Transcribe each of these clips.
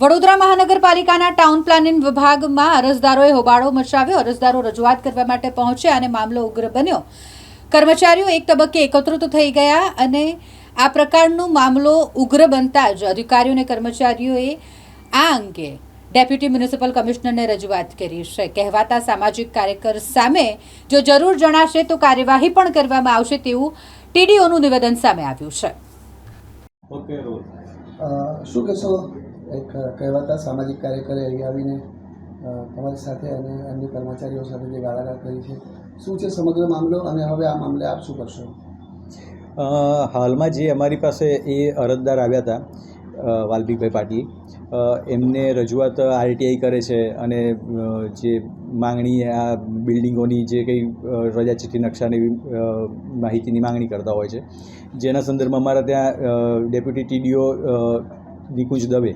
વડોદરા મહાનગરપાલિકાના town planning વિભાગમાં અરજદારોએ હોબાળો મચાવ્યો. અરજદારો રજૂઆત કરવા માટે પહોંચ્યા અને મામલો ઉગ્ર બન્યો. કર્મચારીઓ એક તબક્કે એકત્રિત થઈ ગયા અને આ પ્રકારનો મામલો ઉગ્ર બનતા જ અધિકારીઓ અને કર્મચારીઓએ આ અંગે ડેપ્યુટી મ્યુનિસિપલ કમિશનરને રજૂઆત કરી છે. કહેવાતા સામાજિક કાર્યકર સામે જો જરૂર જણાશે તો કાર્યવાહી પણ કરવામાં આવશે તેવું ટીડીઓનું નિવેદન સામે આવ્યું છે. ઓકે શું કહેશો? એક કહેવાતા સામાજિક કાર્યકરે અહીં આવીને તમારી સાથે અને અન્ય કર્મચારીઓ સાથે જે ગાળાગાળ કરી છે શું છે સમગ્ર મામલો અને હવે આ મામલે આપ શું કરશો? હાલમાં જે અમારી પાસે એ અરજદાર આવ્યા હતા અ, વાલ્મિકભાઈ પાટીલ એમને રજૂઆત આરટીઆઈ કરે છે અને જે માંગણી આ બિલ્ડિંગોની જે કંઈ અ, રજા ચિઠ્ઠી નકશાની માહિતીની માંગણી કરતા હોય છે. જેના સંદર્ભમાં અમારા ત્યાં ડેપ્યુટી ટીડીઓ નિકુંજ દવે.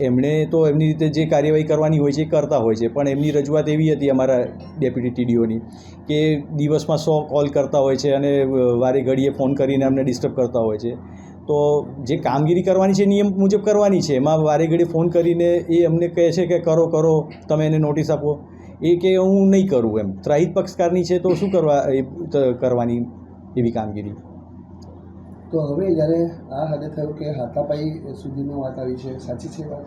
એમણે તો એમની રીતે જે કાર્યવાહી કરવાની હોય છે એ કરતા હોય છે. પણ એમની રજૂઆત એવી હતી અમારા ડેપ્યુટી ટીડીઓની કે દિવસમાં સો કોલ કરતા હોય છે અને વારે ઘડીએ ફોન કરીને અમને ડિસ્ટર્બ કરતા હોય છે. તો જે કામગીરી કરવાની છે નિયમ મુજબ કરવાની છે. એમાં વારે ઘડીએ ફોન કરીને એ અમને કહે છે કે કરો કરો, તમે એને નોટિસ આપો. એ કે હું નહીં કરું એમ. ત્રાહિત પક્ષકારની છે તો શું કરવા, એ કરવાની એવી કામગીરી? તો હવે જ્યારે આ હદે થયું કે હાથાપાઈ સુધીની વાત આવી છે સાચી છે વાત?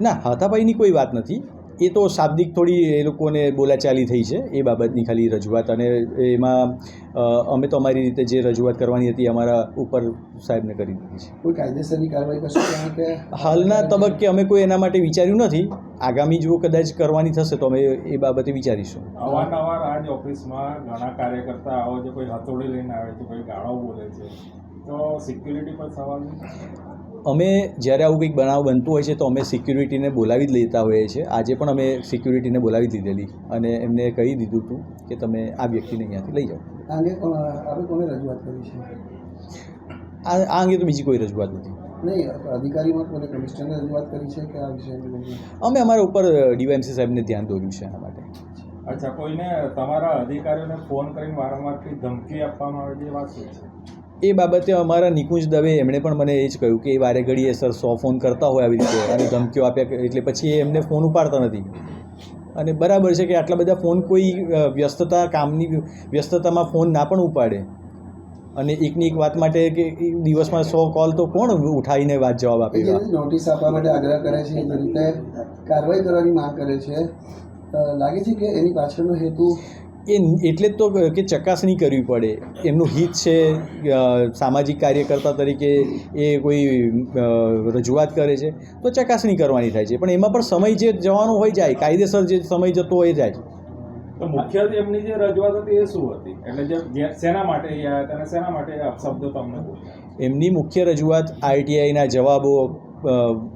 ના હાથાપાઈની કોઈ વાત નથી. એ તો શાબ્દિક થોડી એ લોકોને બોલાચાલી થઈ છે એ બાબતની ખાલી રજૂઆત. અને એમાં અમે તો અમારી રીતે જે રજૂઆત કરવાની હતી અમારા ઉપર સાહેબને કરી દીધી છે. કોઈ કાયદેસરની કાર્યવાહી કશું કારણ કે હાલના તબક્કે અમે કોઈ એના માટે વિચાર્યું નથી. આગામી જો કદાચ કરવાની થશે તો અમે એ બાબતે વિચારીશું. અવારનવાર આ જ ઓફિસમાં ઘણા કાર્યકર્તા આવે છે કોઈ હથોડી લઈને આવે છે કોઈ ગાળો બોલે છે. તો સિક્યુરિટી પર સવાલ અમે જ્યારે આવું કંઈક બનાવ બનતું હોય છે તો અમે સિક્યુરિટીને બોલાવી જ લેતા હોઈએ છીએ. આજે પણ અમે સિક્યુરિટીને બોલાવી દીધેલી અને એમને કહી દીધું હતું કે તમે આ વ્યક્તિને અહીંયાથી લઈ જાઓ. આ અંગે કોણ- આપણે કોને રજૂઆત કરી છે? આ આ અંગે તો બીજી કોઈ રજૂઆત નથી. આ અમે અમારા ઉપર ડીવાયએમસી સાહેબને ધ્યાન દોર્યું છે એના માટે. અચ્છા કોઈને તમારા અધિકારીઓને ફોન કરીને વારંવાર ધમકી આપવામાં આવે છે વાત છે? એ બાબતે અમારા નિકુંજ દવે એમણે પણ મને એ જ કહ્યું કે, એ વારે ઘડીએ સર સો ફોન કરતા હોય આવી રીતે અને ધમકીઓ આપ્યા એટલે પછી એ એમને ફોન ઉપાડતા નથી. અને બરાબર છે કે આટલા બધા ફોન કોઈ વ્યસ્તતા કામની વ્યસ્તતામાં ફોન ના પણ ઉપાડે. અને એકની એક વાત માટે કે દિવસમાં સો કોલ તો કોણ ઉઠાવીને વાત જવાબ આપે? નોટિસ આપવા માટે આગ્રહ કરે છે જે રીતે કાર્યવાહી કરવાની માંગ કરે છે. લાગે છે કે એની પાછળનો હેતુ એ એટલે જ તો કે ચકાસણી કરવી પડે. એમનું હિત છે સામાજિક કાર્યકર્તા તરીકે એ કોઈ રજૂઆત કરે છે તો ચકાસણી કરવાની થાય છે. પણ એમાં પણ સમય જે જવાનો હોય જાય કાયદેસર જે સમય જતો હોય જાય તો મુખ્ય એમની જે રજૂઆત હતી એ શું હતી? એટલે જે શેના માટે અને શેના માટે એ તમને એમની મુખ્ય રજૂઆત આઈટીઆઈના જવાબો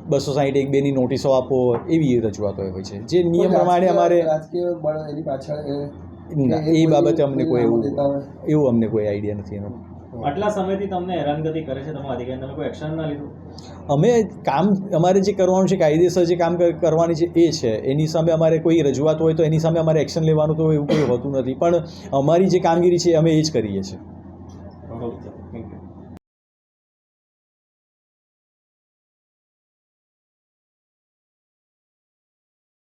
બસો સાહીઠ એક બેની નોટિસો આપો એવી રજૂઆતો હોય છે. જે નિયમ પ્રમાણે અમારે રાજકીય બળ એની પાછળ એ- ના, એ બાબતે અમને કોઈ એવું એવું અમને કોઈ આઈડિયા નથી એનો. આટલા સમયથી તમને હેરાનગતિ કરે છે તમારા અધિકારી તમે કોઈ એક્શન ના લીધું? અમે કામ અમારે જે કરવાનું છે કાયદેસર જે કામ કરવાની છે એ છે. એની સામે અમારે કોઈ રજૂઆત હોય તો એની સામે અમારે એક્શન લેવાનું તો એવું કોઈ હોતું નથી. પણ અમારી જે કામગીરી છે અમે એ જ કરીએ છીએ.